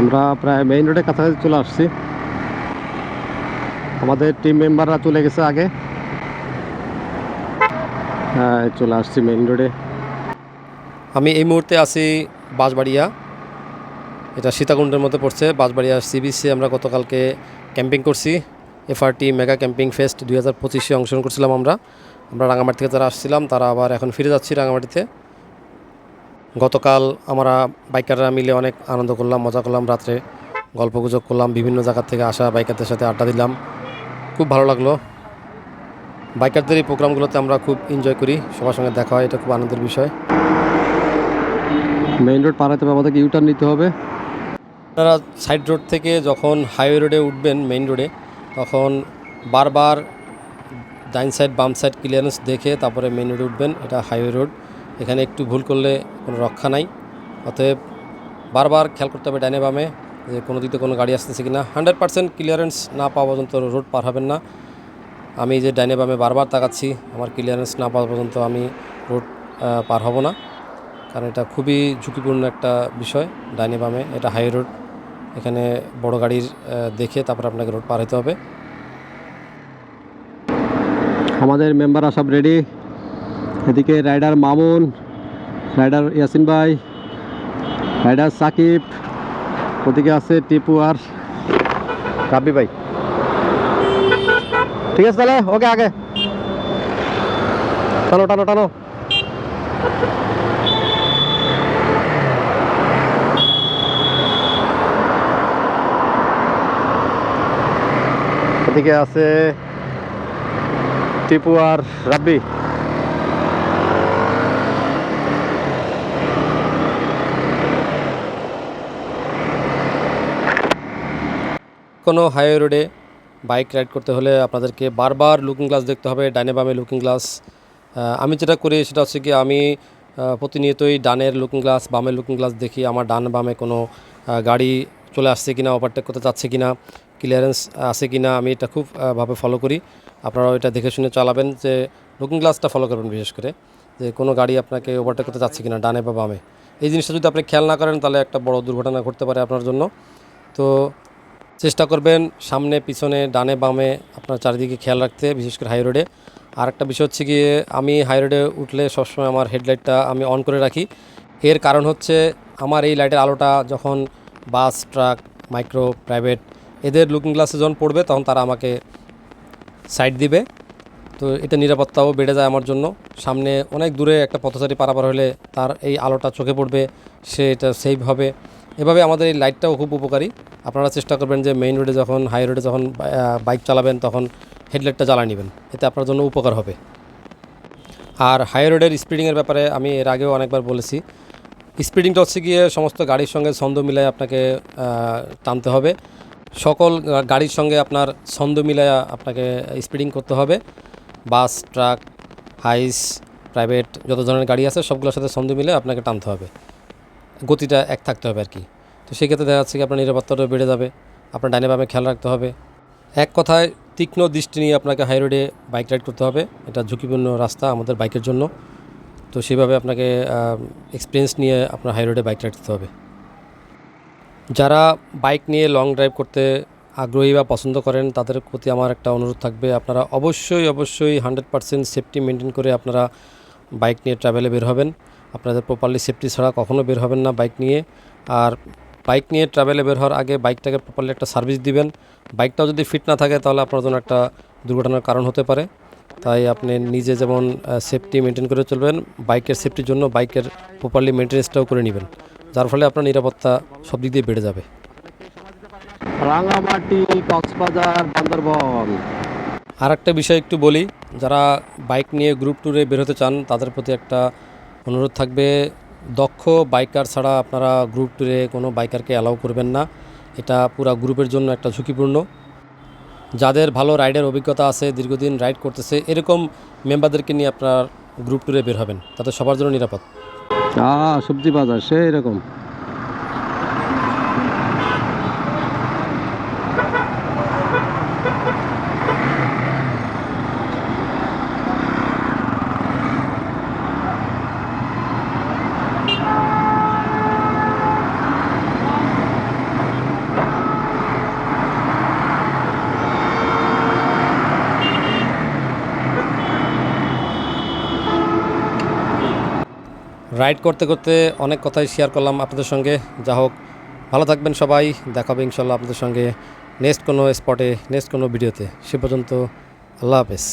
আমরা প্রায় মেইন রোডের কাছাকাছি চলে আসছি। আমাদের টিম মেম্বাররা চলে গেছে আগে। হ্যাঁ চলে আসছি মেইন রোডে আমি এই মুহূর্তে আছি বাঁশবাড়িয়া। এটা সীতাকুণ্ডের মধ্যে পড়ছে। বাঁশবাড়িয়া সি বিচে আমরা গতকালকে ক্যাম্পিং করছি। এফআরটি মেগা ক্যাম্পিং ফেস্ট দুই হাজার পঁচিশে অংশগ্রহণ করছিলাম আমরা। আমরা রাঙামাটি থেকে যারা আসছিলাম, তারা আবার এখন ফিরে যাচ্ছি রাঙামাটিতে। গতকাল আমরা বাইকাররা মিলে অনেক আনন্দ করলাম মজা করলাম রাত্রে গল্পগুজব করলাম বিভিন্ন জায়গা থেকে আসা বাইকারদের সাথে আড্ডা দিলাম। খুব ভালো লাগল। বাইকারদের এই প্রোগ্রামগুলোতে আমরা খুব এনজয় করি সবার সঙ্গে দেখা হয় এটা খুব আনন্দের বিষয়। মেইন রোড পার হতে হবে আমাদেরকে ইউটার্ন নিতে হবে। আপনারা সাইড রোড থেকে যখন হাইওয়ে রোডে উঠবেন মেইন রোডে তখন বারবার ডাইন সাইড বাম সাইড ক্লিয়ারেন্স দেখে তারপরে মেইন রোডে উঠবেন এটা হাইওয়ে রোড এখানে একটু ভুল করলে কোনো রক্ষা নাই। অতএব বারবার খেয়াল করতে হবে ডাইনে বামে যে কোনো দিকে কোনো গাড়ি আসতেছে কি না হান্ড্রেড পার্সেন্ট ক্লিয়ারেন্স না পাওয়া পর্যন্ত রোড পার হবেন না। আমি যে ডাইনে বামে বারবার তাকাচ্ছি, আমার ক্লিয়ারেন্স না পাওয়া পর্যন্ত আমি রোড পার হব না। কারণ এটা খুবই ঝুঁকিপূর্ণ একটা বিষয় ডাইনে বামে। এটা হাই রোড, এখানে বড় গাড়ির দেখে তারপর আপনাকে রোড পার হতে হবে। আমাদের মেম্বাররা সব রেডি? এদিকে রাইডার মামুন রাইডার ইয়াসিন ভাই রাইডার সাকিব ওদিকে আছে টিপু আর রাব্বি ভাই ঠিক আছে তাহলে ওকে আগে টানো টানো টানো এদিকে আছে টিপু আর রাব্বি কোনো হাইওয়ে রোডে বাইক রাইড করতে হলে আপনাদেরকে বারবার লুকিং গ্লাস দেখতে হবে, ডানে বামে লুকিং গ্লাস। আমি যেটা করি সেটা হচ্ছে কি আমি প্রতিনিয়তই ডানের লুকিং গ্লাস, বামের লুকিং গ্লাস দেখি, আমার ডান বামে কোনো গাড়ি চলে আসছে কিনা ওভারটেক করতে চাচ্ছে কিনা ক্লিয়ারেন্স আছে কিনা, আমি এটা খুব ভাবে ফলো করি। আপনারাও এটা দেখে শুনে চালাবেন যে লুকিং গ্লাসটা ফলো করবেন বিশেষ করে, যে কোনো গাড়ি আপনাকে ওভারটেক করতে চাচ্ছে কিনা, ডানে বা বামে। এই জিনিসটা যদি আপনি খেয়াল না করেন, তাহলে একটা বড় দুর্ঘটনা ঘটতে পারে আপনার জন্য। তো চেষ্টা করবেন সামনে, পিছনে, ডানে, বামে আপনার চারিদিকে খেয়াল রাখতে, বিশেষ করে হাই রোডে আর একটা বিষয় হচ্ছে গিয়ে, আমি হাই রোডে উঠলে সবসময় আমার হেডলাইটটা আমি অন করে রাখি। এর কারণ হচ্ছে, আমার এই লাইটের আলোটা যখন বাস ট্রাক মাইক্রো প্রাইভেট এদের লুকিং গ্লাসে যখন পড়বে, তখন তারা আমাকে সাইড দিবে। তো এটা নিরাপত্তাও বেড়ে যায় আমার জন্য। সামনে অনেক দূরে একটা পথচারী পারাপার হলে তার এই আলোটা চোখে পড়বে, সে এটা সেভ হবে। এভাবে আমাদের এই লাইটটাও খুব উপকারী। আপনারা চেষ্টা করবেন যে মেইন রোডে যখন হাই রোডে যখন বাইক চালাবেন, তখন হেডলাইটটা জ্বালা নেবেন। এতে আপনার জন্য উপকার হবে। আর হাই রোডের স্পিডিংয়ের ব্যাপারে আমি এর আগেও অনেকবার বলেছি। স্পিডিংটা হচ্ছে গিয়ে সমস্ত গাড়ির সঙ্গে ছন্দ মিলায় আপনাকে টানতে হবে। সকল গাড়ির সঙ্গে আপনার ছন্দ মিলায় আপনাকে স্পিডিং করতে হবে। বাস, ট্রাক, হাইস প্রাইভেট যত ধরনের গাড়ি আছে, সবগুলোর সাথে ছন্দ মিলে আপনাকে টানতে হবে। গতিটা এক থাকতে হবে আর কি। তো সেক্ষেত্রে দেখা যাচ্ছে কি আপনার নিরাপত্তাটাও বেড়ে যাবে, আপনার ডাইনে বামে খেয়াল রাখতে হবে। এক কথায় তীক্ষ্ণ দৃষ্টি নিয়ে আপনাকে হাই রোডে বাইক রাইড করতে হবে, এটা ঝুঁকিপূর্ণ রাস্তা আমাদের বাইকের জন্য। তো সেভাবে আপনাকে এক্সপিরিয়েন্স নিয়ে আপনার হাই রোডে বাইক রাইড করতে হবে। যারা বাইক নিয়ে লং ড্রাইভ করতে আগ্রহী বা পছন্দ করেন, তাদের প্রতি আমার একটা অনুরোধ থাকবে, আপনারা অবশ্যই অবশ্যই হান্ড্রেড পারসেন্ট সেফটি মেনটেন করে আপনারা বাইক নিয়ে ট্রাভেলে বের হবেন। আপনাদের প্রপারলি সেফটি ছাড়া কখনো বের হবেন না বাইক নিয়ে। আর বাইক নিয়ে ট্রাভেলে বের হওয়ার আগে বাইকটাকে প্রপারলি একটা সার্ভিস দিবেন। বাইকটাও যদি ফিট না থাকে তাহলে আপনার জন্য একটা দুর্ঘটনার কারণ হতে পারে। তাই আপনি নিজে যেমন সেফটি মেনটেন করে চলবেন বাইকের সেফটির জন্য বাইকের প্রপারলি মেনটেন্সটাও করে নেবেন। যার ফলে আপনার নিরাপত্তা সব দিক দিয়ে বেড়ে যাবে। রাঙামাটি কক্সবাজার বান্দরবন আর একটা বিষয় একটু বলি যারা বাইক নিয়ে গ্রুপ ট্যুরে বেরোতে চান তাদের প্রতি একটা অনুরোধ থাকবে। দক্ষ বাইকার ছাড়া আপনারা গ্রুপ ট্যুরে কোনো বাইকারকে অ্যালাউ করবেন না। এটা পুরো গ্রুপের জন্য একটা ঝুঁকিপূর্ণ। যাদের ভালো রাইডের অভিজ্ঞতা আছে, দীর্ঘদিন রাইড করতেছে, এরকম মেম্বারদেরকে নিয়ে আপনার গ্রুপ ট্যুরে বের হবেন। তাতে সবার জন্য নিরাপদ। সবজি বাজার, সে রকম রাইড করতে করতে অনেক কথাই শেয়ার করলাম আপনাদের সঙ্গে। যা হোক, ভালো থাকবেন সবাই। দেখা হবে ইনশাল্লাহ আপনাদের সঙ্গে নেক্সট কোনো স্পটে নেক্সট কোনো ভিডিওতে সে পর্যন্ত আল্লাহ হাফেজ।